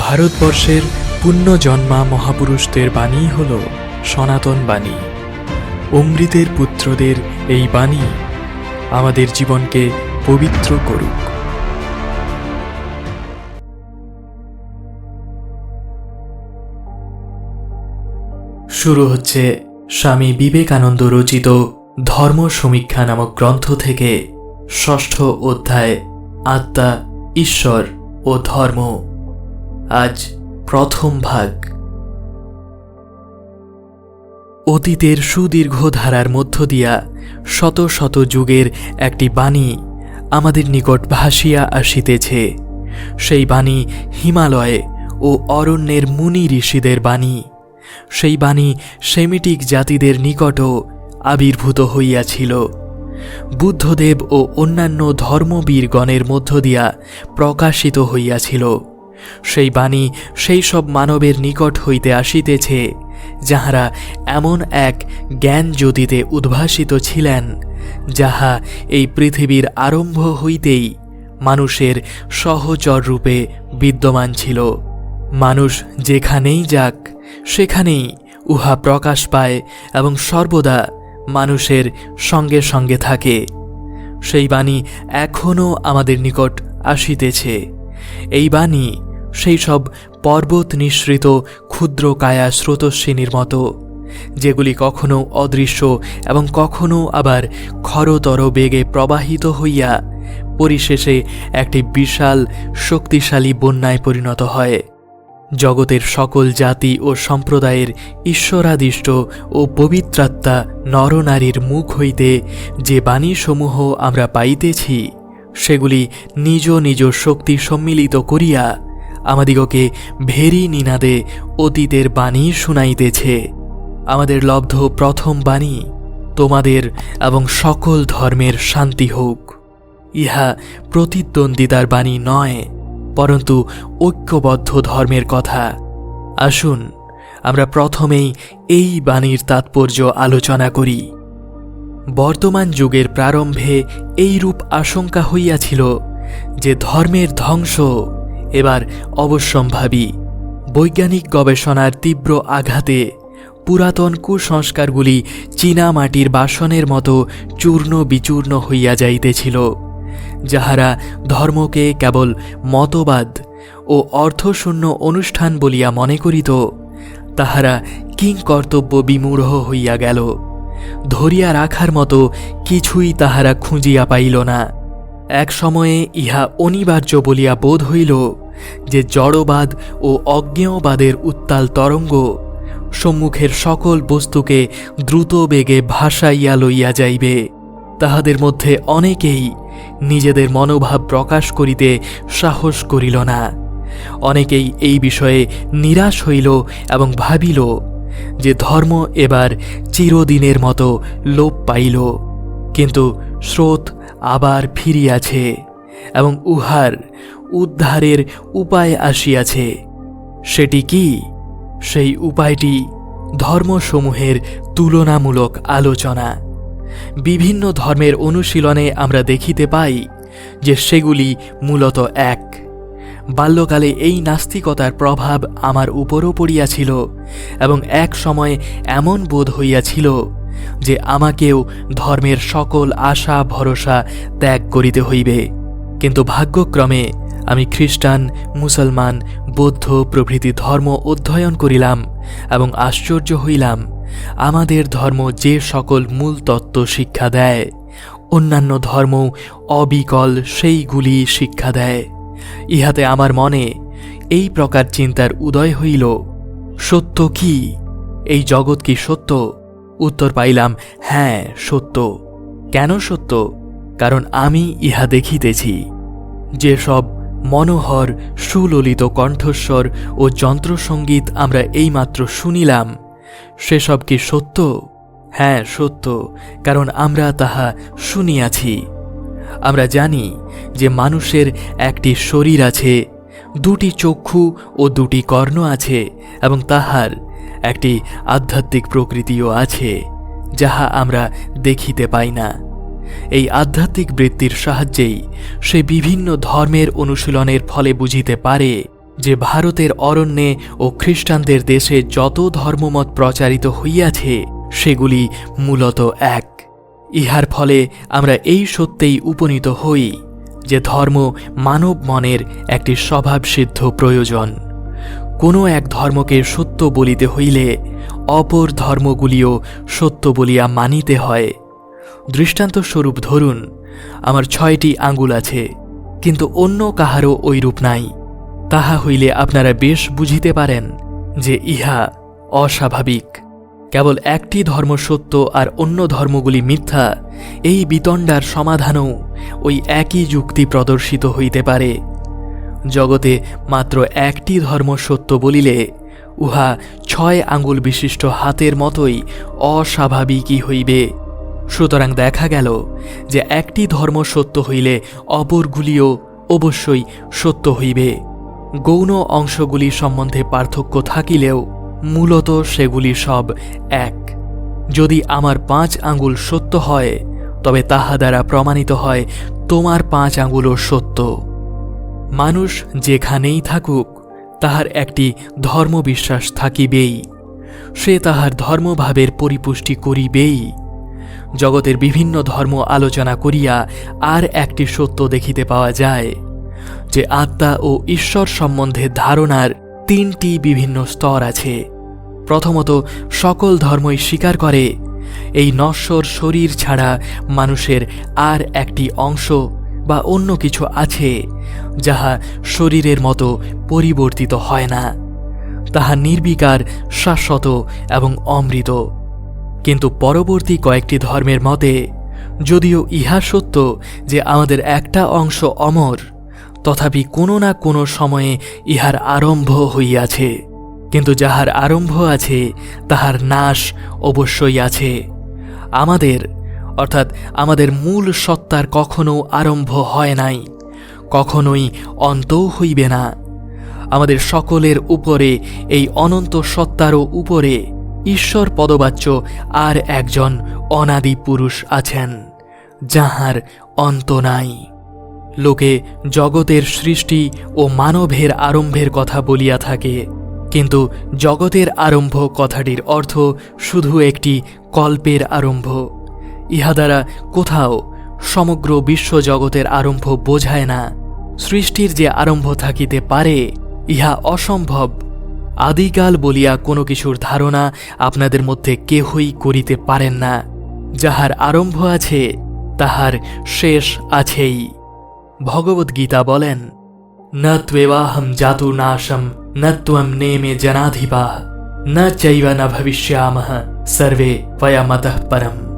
ভারতবর্ষের পুণ্যজন্মা মহাপুরুষদের বাণী হল সনাতন বাণী। অমৃতের পুত্রদের এই বাণী আমাদের জীবনকে পবিত্র করুক। শুরু হচ্ছে স্বামী বিবেকানন্দ রচিত ধর্ম সমীক্ষা নামক গ্রন্থ থেকে ষষ্ঠ অধ্যায় আত্মা, ঈশ্বর ও ধর্ম। আজ প্রথম ভাগ। অতীতের সুদীর্ঘ ধারার মধ্য দিয়া শত শত যুগের একটি বাণী আমাদের নিকট ভাসিয়া আসিতেছে। সেই বাণী হিমালয়ে ও অরণ্যের মুনি ঋষিদের বাণী। সেই বাণী সেমিটিক জাতিদের নিকটও আবির্ভূত হইয়াছিল। বুদ্ধদেব ও অন্যান্য ধর্মবীরগণের মধ্য দিয়া প্রকাশিত হইয়াছিল। সেই বাণী সেই সব মানবের নিকট হইতে আসিতেছে, যাহারা এমন এক জ্ঞান জ্যোতিতে উদ্ভাসিত ছিলেন, যাহা এই পৃথিবীর আরম্ভ হইতেই মানুষের সহচর রূপে বিদ্যমান ছিল। মানুষ যেখানেই যাক, সেখানেই উহা প্রকাশ পায় এবং সর্বদা মানুষের সঙ্গে সঙ্গে থাকে। সেই বাণী এখনও আমাদের নিকট আসিতেছে। এই বাণী সেই সব পর্বত নিঃসৃত ক্ষুদ্র কায়া স্রোতস্বিনীর মতো, যেগুলি কখনো অদৃশ্য এবং কখনো আবার খরতর বেগে প্রবাহিত হইয়া পরিশেষে একটি বিশাল শক্তিশালী বন্যায় পরিণত হয়। জগতের সকল জাতি ও সম্প্রদায়ের ঈশ্বরাদিষ্ট ও পবিত্রাত্মা নরনারীর মুখ হইতে যে বাণীসমূহ আমরা পাইতেছি, সেগুলি নিজ নিজ শক্তি সম্মিলিত করিয়া আমাদিগকে ভেরি নিনাদে অতীতের বাণী শুনাইতেছে। আমাদের লব্ধ প্রথম বাণী তোমাদের এবং সকল ধর্মের শান্তি হোক। ইহা প্রতিদ্বন্দ্বিতার বাণী নয়, পরন্তু ঐক্যবদ্ধ ধর্মের কথা। আসুন, আমরা প্রথমেই এই বাণীর তাৎপর্য আলোচনা করি। বর্তমান যুগের প্রারম্ভে এই রূপ আশঙ্কা হইয়াছিল যে ধর্মের ধ্বংস এবার অবশ্যম্ভাবী। বৈজ্ঞানিক গবেষণার তীব্র আঘাতে পুরাতন কুসংস্কারগুলি চীনা মাটির বাসনের মতো চূর্ণ বিচূর্ণ হইয়া যাইতেছিল, যাহারা ধর্মকে কেবল মতবাদ ও অর্থশূন্য অনুষ্ঠান বলিয়া মনে করিত, তাহারা কিংকর্তব্য বিমূঢ় হইয়া গেল, ধরিয়া রাখার মতো কিছুই তাহারা খুঁজিয়া পাইল না। এক সময়ে ইহা অনিবার্য বলিয়া বোধ হইল যে জড়বাদ ও অজ্ঞেয়বাদের উত্তাল তরঙ্গ সম্মুখের সকল বস্তুকে দ্রুত বেগে ভাসাইয়া লইয়া যাইবে। তাহাদের মধ্যে অনেকেই নিজেদের মনোভাব প্রকাশ করিতে সাহস করিল না। অনেকেই এই বিষয়ে নিরাশ হইল এবং ভাবিল যে ধর্ম এবার চিরদিনের মতো লোপ পাইল। কিন্তু স্রোত আবার ফিরিয়াছে। এবং উহার উদ্ধারের উপায় আসিয়াছে। সেটি কি? সেই উপায়টি ধর্মসমূহের তুলনামূলক আলোচনা। বিভিন্ন ধর্মের অনুশীলনে আমরা দেখিতে পাই যে সেগুলি মূলত এক। বাল্যকালে এই নাস্তিকতার প্রভাব আমার উপরও পড়িয়াছিল এবং এক সময় এমন বোধ হইয়াছিল যে আমাকেও ধর্মের সকল আশা ভরসা ত্যাগ করিতে হইবে। কিন্তু ভাগ্যক্রমে আমি খ্রিস্টান, মুসলমান, বৌদ্ধ প্রভৃতি ধর্ম অধ্যয়ন করিলাম এবং আশ্চর্য হইলাম। আমাদের ধর্ম যে সকল মূল তত্ত্ব শিক্ষা দেয়, অন্যান্য ধর্ম অবিকল সেইগুলি শিক্ষা দেয়। ইহাতে আমার মনে এই প্রকার চিন্তার উদয় হইল, সত্য কি? এই জগৎ কি সত্য? উত্তর পাইলাম হ্যাঁ সত্য। কেন সত্য? কারণ আমি ইহা দেখিতেছি যেসব মনোহর, সুললিত কণ্ঠস্বর ও যন্ত্রসঙ্গীত আমরা এইমাত্র শুনিলাম। সেসব কি সত্য? হ্যাঁ সত্য, কারণ আমরা তাহা শুনিয়াছি। আমরা জানি যে মানুষের একটি শরীর আছে, দুটি চক্ষু ও দুটি কর্ণ আছে এবং তাহার একটি আধ্যাত্মিক প্রকৃতিও আছে, যাহা আমরা দেখিতে পাই না। এই আধ্যাত্মিক বৃত্তির সাহায্যেই সে বিভিন্ন ধর্মের অনুশীলনের ফলে বুঝিতে পারে যে ভারতের অরণ্যে ও খ্রিস্টানদের দেশে যত ধর্মমত প্রচারিত হইয়াছে, সেগুলি মূলত এক। ইহার ফলে আমরা এই সত্যেই উপনীত হই যে ধর্ম মানব মনের একটি স্বভাবসিদ্ধ প্রয়োজন। কোনো এক ধর্মকে সত্য বলিতে হইলে অপর ধর্মগুলিও সত্য বলিয়া মানিতে হয়। দৃষ্টান্তস্বরূপ ধরুন, আমার ছয়টি আঙ্গুল আছে, কিন্তু অন্য কাহারও ঐরূপ নাই। তাহা হইলে আপনারা বেশ বুঝিতে পারেন যে ইহা অস্বাভাবিক। কেবল একটি ধর্ম সত্য আর অন্য ধর্মগুলি মিথ্যা, এই বিতণ্ডার সমাধানও ওই একই যুক্তি প্রদর্শিত হইতে পারে। জগতে মাত্র একটি ধর্ম সত্য বলিলে উহা ছয় আঙ্গুল বিশিষ্ট হাতের মতোই অস্বাভাবিকই হইবে। সুতরাং দেখা গেল যে একটি ধর্ম সত্য হইলে অপরগুলিও অবশ্যই সত্য হইবে। গৌণ অংশগুলি সম্বন্ধে পার্থক্য থাকিলেও মূলত সেগুলি সব এক। যদি আমার পাঁচ আঙ্গুল সত্য হয়, তবে তাহা দ্বারা প্রমাণিত হয় তোমার পাঁচ আঙ্গুলও সত্য। মানুষ যেখানেই থাকুক, তাহার একটি ধর্মবিশ্বাস থাকিবেই। সে তাহার ধর্মভাবের পরিপুষ্টি করিবেই। জগতের বিভিন্ন ধর্ম আলোচনা করিয়া আর একটি সত্য দেখিতে পাওয়া যায়, যে আত্মা ও ঈশ্বর সম্বন্ধে ধারণার তিনটি বিভিন্ন স্তর আছে। প্রথমত, সকল ধর্মই স্বীকার করে, এই নশ্বর শরীর ছাড়া মানুষের আর একটি অংশ বা অন্য কিছু আছে, যাহা শরীরের মতো পরিবর্তিত হয় না। তাহা নির্বিকার, শাশ্বত এবং অমৃত। কিন্তু পরবর্তী কয়েকটি ধর্মের মতে, যদিও ইহা সত্য যে আমাদের একটা অংশ অমর, তথাপি কোনো না কোনো সময়ে ইহার আরম্ভ হইয়াছে। কিন্তু যাহার আরম্ভ আছে, তাহার নাশ অবশ্যই আছে। আমাদের, অর্থাৎ আমাদের মূল সত্তার কখনো আরম্ভ হয় নাই, কখনোই অন্তও হইবে না। আমাদের সকলের উপরে, এই অনন্ত সত্তারও উপরে ঈশ্বর পদবাচ্য আর একজন অনাদি পুরুষ আছেন, যাহার অন্ত নাই। লোকে জগতের সৃষ্টি ও মানবের আরম্ভের কথা বলিয়া থাকে, কিন্তু জগতের আরম্ভ কথাটির অর্থ শুধু একটি কল্পের আরম্ভ। ইহা দ্বারা কোথাও সমগ্র বিশ্বজগতের আরম্ভ বোঝায় না, সৃষ্টির যে আরম্ভ থাকিতে পারে, ইহা অসম্ভব। আদিকাল বলিয়া কোনো কিছুর ধারণা আপনাদের মধ্যে কেহই করিতে পারেন না। যাহার আরম্ভ আছে, তাহার শেষ আছেই। ভগবদ্গীতা বলেন, ন ত্বেবাহম নাশম, ন ত্বম নেমে জনাধিপা, ন চৈব ন ভবিষ্যামহ সর্বে পয়ামতঃ পরম।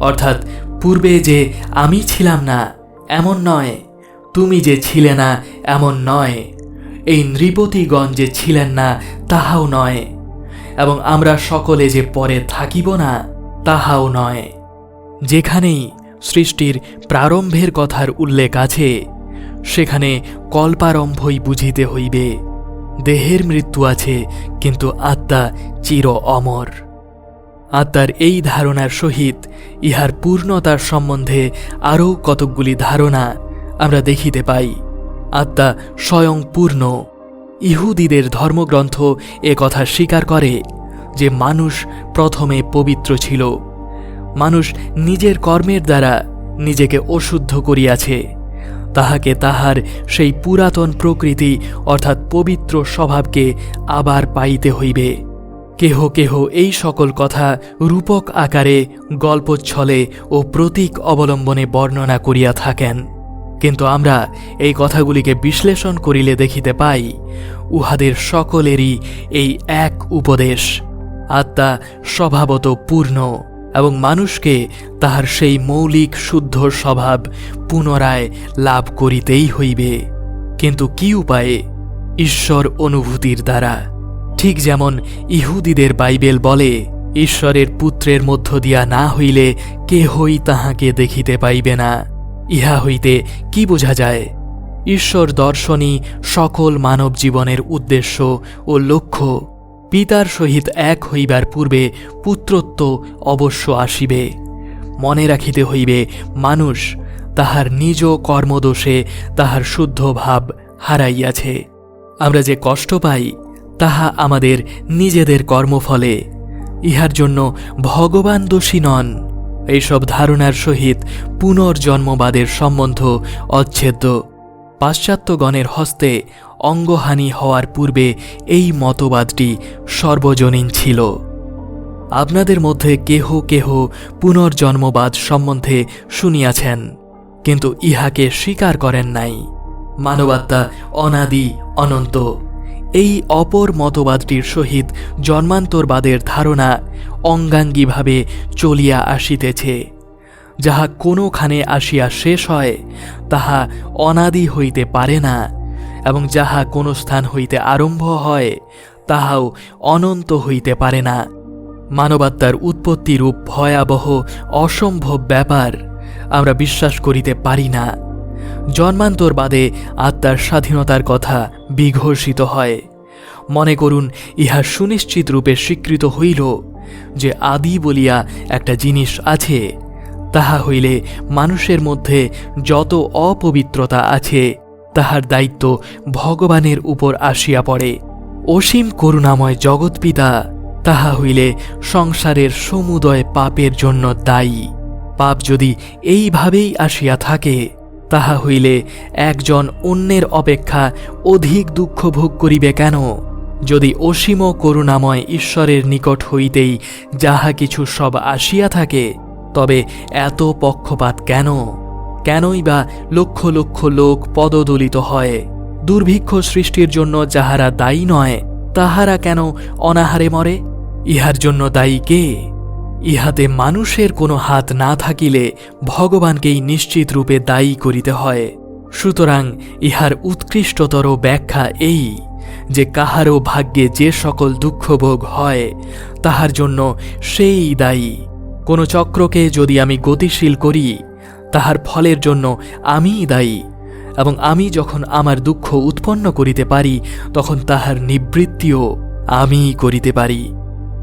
অর্থাৎ, পূর্বে যে আমি ছিলাম না, এমন নয়। তুমি যে ছিলে না, এমন নয়। এই নৃপতিগণ যে ছিলেন না, তাহাও নয়। এবং আমরা সকলে যে পরে থাকিব না, তাহাও নয়। যেখানেই সৃষ্টির প্রারম্ভের কথার উল্লেখ আছে, সেখানে কল্পারম্ভই বুঝিতে হইবে। দেহের মৃত্যু আছে, কিন্তু আত্মা চির অমর। আত্মার এই ধারণার সহিত ইহার পূর্ণতার সম্বন্ধে আরও কতকগুলি ধারণা আমরা দেখিতে পাই। আত্মা স্বয়ং পূর্ণ। ইহুদিদের ধর্মগ্রন্থ এ কথা স্বীকার করে যে মানুষ প্রথমে পবিত্র ছিল। মানুষ নিজের কর্মের দ্বারা নিজেকে অশুদ্ধ করিয়াছে। তাহাকে তাহার সেই পুরাতন প্রকৃতি অর্থাৎ পবিত্র স্বভাবকে আবার পাইতে হইবে। কেহ কেহ এই সকল কথা রূপক আকারে গল্পচ্ছলে ও প্রতীক অবলম্বনে বর্ণনা করিয়া থাকেন। কিন্তু আমরা এই কথাগুলিকে বিশ্লেষণ করিলে দেখিতে পাই, উহাদের সকলেরই এই এক উপদেশ, আত্মা স্বভাবত পূর্ণ এবং মানুষকে তাহার সেই মৌলিক শুদ্ধ স্বভাব পুনরায় লাভ করিতেই হইবে। কিন্তু কি উপায়ে? ঈশ্বর অনুভূতির দ্বারা। ঠিক যেমন ইহুদিদের বাইবেল বলে, ঈশ্বরের পুত্রের মধ্য দিয়া না হইলে কেহই তাহাকে দেখিতে পাইবে না। ইহা হইতে কি বোঝা যায়? ঈশ্বর দর্শনই সকল মানব জীবনের উদ্দেশ্য ও লক্ষ্য। পিতার সহিত এক হইবার পূর্বে পুত্রত্ব অবশ্য আসিবে। মনে রাখিতে হইবে, মানুষ তাহার নিজ কর্মদোষে তাহার শুদ্ধ ভাব হারাইয়াছে। আমরা যে কষ্ট পাই, তাহা আমাদের নিজেদের কর্মফলে। ইহার জন্য ভগবান দোষী নন। এইসব ধারণার সহিত পুনর্জন্মবাদের সম্বন্ধ অচ্ছেদ্য। পাশ্চাত্যগণের হস্তে অঙ্গহানি হওয়ার পূর্বে এই মতবাদটি সর্বজনীন ছিল। আপনাদের মধ্যে কেহ কেহ পুনর্জন্মবাদ সম্বন্ধে শুনিয়াছেন, কিন্তু ইহাকে স্বীকার করেন নাই। মানবাত্মা অনাদি অনন্ত। এই অপর মতবাদটির সহিত জন্মান্তরবাদের ধারণা অঙ্গাঙ্গীভাবে চলিয়া আসিতেছে। যাহা কোনোখানে আসিয়া শেষ হয়, তাহা অনাদি হইতে পারে না, এবং যাহা কোনো স্থান হইতে আরম্ভ হয়, তাহাও অনন্ত হইতে পারে না। মানবাত্মার উৎপত্তিরূপ ভয়াবহ, অসম্ভব ব্যাপার আমরা বিশ্বাস করিতে পারি না। জন্মান্তরবাদে আত্মার স্বাধীনতার কথা বিঘোষিত হয়। মনে করুন, ইহা সুনিশ্চিত রূপে স্বীকৃত হইল যে আদি বলিয়া একটা জিনিস আছে। তাহা হইলে মানুষের মধ্যে যত অপবিত্রতা আছে, তাহার দায়িত্ব ভগবানের উপর আসিয়া পড়ে। অসীম করুণাময় জগৎপিতা, তাহা হইলে সংসারের সমুদয় পাপের জন্য দায়ী। পাপ যদি এইভাবেই আসিয়া থাকে তাহা হইলে একজন অন্যের অপেক্ষা অধিক দুঃখ ভোগ করিবে কেন? যদি অসীম করুণাময় ঈশ্বরের নিকট হইতেই যাহা কিছু সব আসিয়া থাকে, তবে এত পক্ষপাত কেন? কেনই বা লক্ষ লক্ষ লোক পদদলিত হয়? দুর্ভিক্ষ সৃষ্টির জন্য যাহারা দায়ী নয়, তাহারা কেন অনাহারে মরে? ইহার জন্য দায়ী কে? ইহাতে মানুষের কোনো হাত না থাকিলে ভগবানকেই নিশ্চিত রূপে দায়ী করিতে হয়। সুতরাং ইহার উৎকৃষ্টতর ব্যাখ্যা এই, যে কাহারও ভাগ্যে যে সকল দুঃখভোগ হয়, তাহার জন্য সেই দায়ী। কোনো চক্রকে যদি আমি গতিশীল করি, তাহার ফলের জন্য আমিই দায়ী, এবং আমি যখন আমার দুঃখ উৎপন্ন করিতে পারি, তখন তাহার নিবৃত্তিও আমিই করিতে পারি।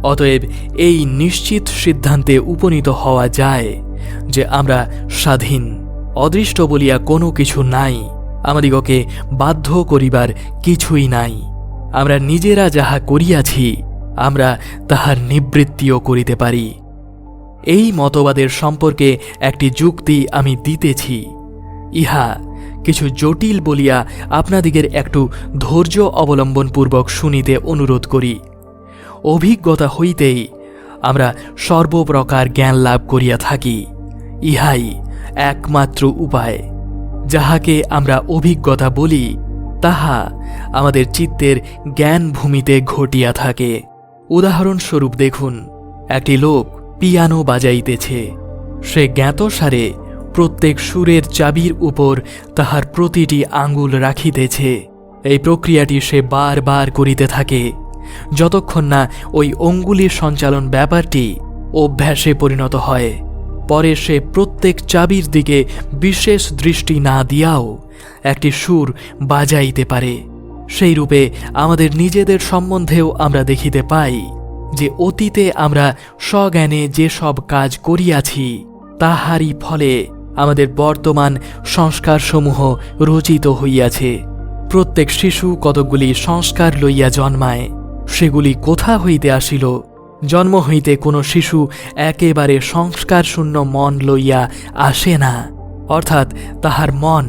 অতএব এই নিশ্চিত সিদ্ধান্তে উপনীত হওয়া যায় যে আমরা স্বাধীন, অদৃষ্ট বলিয়া কোনো কিছু নাই, আমাদিগকে বাধ্য করিবার কিছুই নাই। আমরা নিজেরা যাহা করিয়াছি, আমরা তাহার নিবৃত্তিও করিতে পারি। এই মতবাদের সম্পর্কে একটি যুক্তি আমি দিতেছি। ইহা কিছু জটিল বলিয়া আপনাদিগের একটু ধৈর্য অবলম্বনপূর্বক শুনিতে অনুরোধ করি। অভিজ্ঞতা হইতেই আমরা সর্বপ্রকার জ্ঞান লাভ করিয়া থাকি। ইহাই একমাত্র উপায়। যাহাকে আমরা অভিজ্ঞতা বলি, তাহা আমাদের চিত্তের জ্ঞান ভূমিতে ঘটিয়া থাকে। উদাহরণস্বরূপ দেখুন, একটি লোক পিয়ানো বাজাইতেছে। সে জ্ঞাতসারে প্রত্যেক সুরের চাবির উপর তাহার প্রতিটি আঙ্গুল রাখিতেছে। এই প্রক্রিয়াটি সে বারবার করিতে থাকে। যতক্ষণ না ওই অঙ্গুলির সঞ্চালন ব্যাপারটি অভ্যাসে পরিণত হয়। পরে সে প্রত্যেক চাবির দিকে বিশেষ দৃষ্টি না দিয়াও একটি সুর বাজাইতে পারে। সেই রূপে আমাদের নিজেদের সম্বন্ধেও আমরা দেখিতে পাই যে অতীতে আমরা স্বজ্ঞানে যে সব কাজ করিয়াছি, তাহারই ফলে আমাদের বর্তমান সংস্কারসমূহ রচিত হইয়াছে। প্রত্যেক শিশু কতকগুলি সংস্কার লইয়া জন্মায় সেগুলি কোথা হইতে আসিল? জন্ম হইতে কোনো শিশু একেবারে সংস্কার শূন্য মন লইয়া আসে না, অর্থাৎ তাহার মন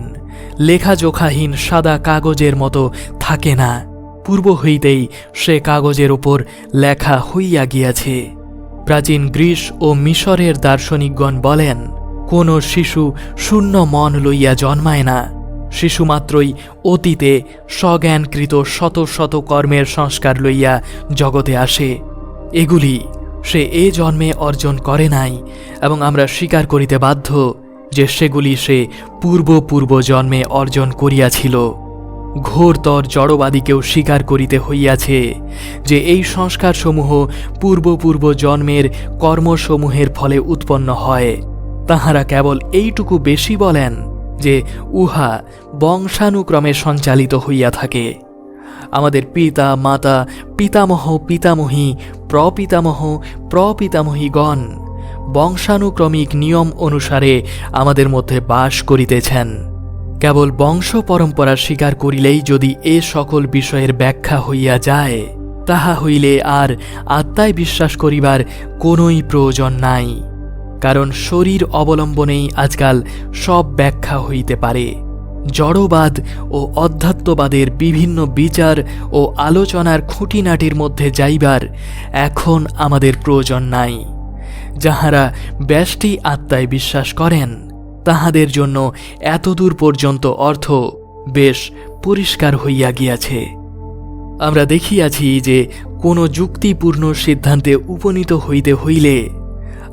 লেখাজোখাহীন সাদা কাগজের মতো থাকে না। পূর্ব হইতেই সে কাগজের ওপর লেখা হইয়া গিয়াছে। প্রাচীন গ্রীস ও মিশরের দার্শনিকগণ বলেন, কোন শিশু শূন্য মন লইয়া জন্মায় না শিশুমাত্রই অতীতে স্বজ্ঞানকৃত শত শত কর্মের সংস্কার লইয়া জগতে আসে। এগুলি সে এ জন্মে অর্জন করে নাই এবং আমরা স্বীকার করিতে বাধ্য যে সেগুলি সে পূর্ব পূর্ব জন্মে অর্জন করিয়াছিল। ঘোরতর জড়বাদীকেও স্বীকার করিতে হইয়াছে যে এই সংস্কারসমূহ পূর্ব পূর্ব জন্মের কর্মসমূহের ফলে উৎপন্ন হয়। তাহারা কেবল এইটুকু বেশি বলেন যে উহা বংশানুক্রমে সঞ্চালিত হইয়া থাকে। আমাদের পিতা, মাতা, পিতামহ, পিতামহী, প্রপিতামহ, প্রপিতামহীগণ বংশানুক্রমিক নিয়ম অনুসারে আমাদের মধ্যে বাস করিতেছেন। কেবল বংশ পরম্পরা স্বীকার করিলেই যদি এ সকল বিষয়ের ব্যাখ্যা হইয়া যায়, তাহা হইলে আর আত্মায় বিশ্বাস করিবার কোনোই প্রয়োজন নাই। কারণ শরীর অবলম্বনেই আজকাল সব ব্যাখ্যা হইতে পারে। জড়বাদ ও অধ্যাত্মবাদের বিভিন্ন বিচার ও আলোচনার খুঁটিনাটির মধ্যে যাইবার এখন আমাদের প্রয়োজন নাই। যাহারা ব্যষ্টি আত্মায় বিশ্বাস করেন, তাহাদের জন্য এতদূর পর্যন্ত অর্থ বেশ পরিষ্কার হইয়া গিয়াছে। আমরা দেখিয়াছি যে কোনো যুক্তিপূর্ণ সিদ্ধান্তে উপনীত হইতে হইলে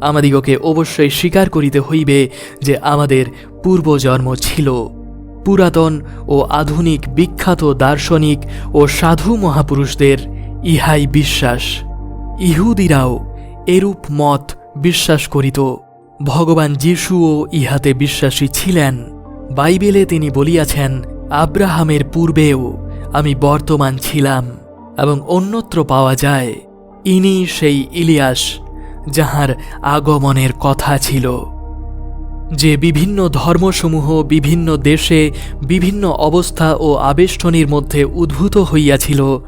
আমাদিগকে অবশ্যই স্বীকার করিতে হইবে যে আমাদের পূর্বজন্ম ছিল। পুরাতন ও আধুনিক, বিখ্যাত দার্শনিক ও সাধু মহাপুরুষদের ইহাই বিশ্বাস। ইহুদিরাও এরূপ মত বিশ্বাস করিত। ভগবান যিশুও ইহাতে বিশ্বাসী ছিলেন। বাইবেলে তিনি বলিয়াছেন, আব্রাহামের পূর্বেও আমি বর্তমান ছিলাম এবং অন্যত্র পাওয়া যায়। ইনি সেই ইলিয়াস যাহার আগমনের কথা ছিল। যে বিভিন্ন ধর্মসমূহ বিভিন্ন দেশে বিভিন্ন অবস্থা ও আবেষ্টনীর মধ্যে উদ্ভূত হইয়াছিল,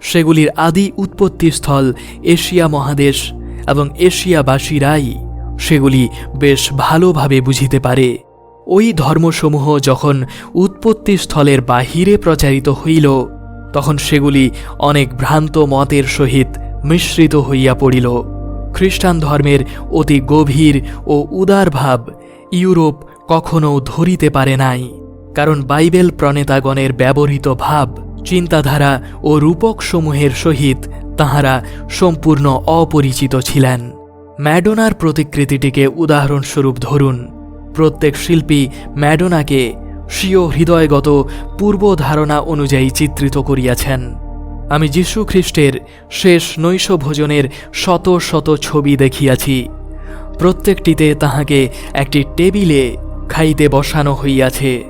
সেগুলির আদি উৎপত্তিস্থল এশিয়া মহাদেশ এবং এশিয়াবাসীরাই সেগুলি বেশ ভালোভাবে বুঝিতে পারে। ওই ধর্মসমূহ যখন উৎপত্তিস্থলের বাহিরে প্রচারিত হইল, তখন সেগুলি অনেক ভ্রান্ত মতের সহিত মিশ্রিত হইয়া পড়িল। খ্রিস্টান ধর্মের অতি গভীর ও উদার ভাব ইউরোপ কখনও ধরিতে পারে নাই, কারণ বাইবেল প্রণেতাগণের ব্যবহৃত ভাব, চিন্তাধারা ও রূপকসমূহের সহিত তাহারা সম্পূর্ণ অপরিচিত ছিলেন। ম্যাডোনার প্রতিকৃতিটিকে উদাহরণস্বরূপ ধরুন, প্রত্যেক শিল্পী ম্যাডোনাকে স্বীয় হৃদয়গত পূর্বধারণা অনুযায়ী চিত্রিত করিয়াছেন। আমি যীশু খ্রিস্টের শেষ নৈশ ভোজনের শত শত ছবি দেখিয়াছি। প্রত্যেকটিতে তাহাকে একটি টেবিলে খাইতে বসানো হইয়াছে।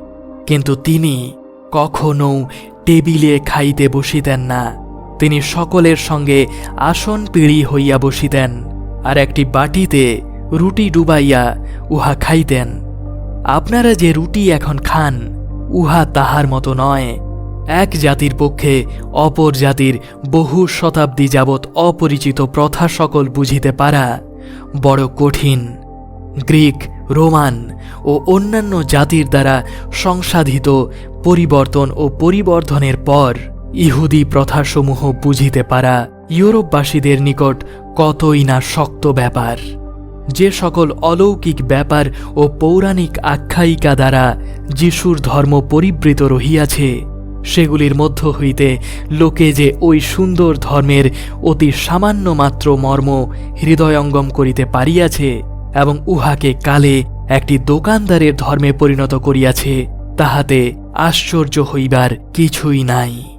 কিন্তু তিনি কখনও টেবিলে খাইতে বসিতেন না। তিনি সকলের সঙ্গে আসন পিড়ি হইয়া বসিতেন আর একটি বাটিতে রুটি ডুবাইয়া উহা খাইতেন। আপনারা যে রুটি এখন খান, উহা তাহার মতো নয়। এক জাতির পক্ষে অপর জাতির বহু শতাব্দী যাবৎ অপরিচিত প্রথা সকল বুঝিতে পারা বড় কঠিন। গ্রিক, রোমান ও অন্যান্য জাতির দ্বারা সংসাধিত পরিবর্তন ও পরিবর্ধনের পর ইহুদি প্রথাসমূহ বুঝিতে পারা ইউরোপবাসীদের নিকট কতই না শক্ত ব্যাপার। যে সকল অলৌকিক ব্যাপার ও পৌরাণিক আখ্যায়িকা দ্বারা যিশুর ধর্ম পরিবৃত রহিয়াছে সেগুলির মধ্য হইতে লোকে যে ওই সুন্দর ধর্মের অতি সামান্য মাত্র মর্ম হৃদয়ঙ্গম করিতে পারিয়াছে এবং উহাকে কালে একটি দোকানদারের ধর্মে পরিণত করিয়াছে, তাহাতে আশ্চর্য হইবার কিছুই নাই।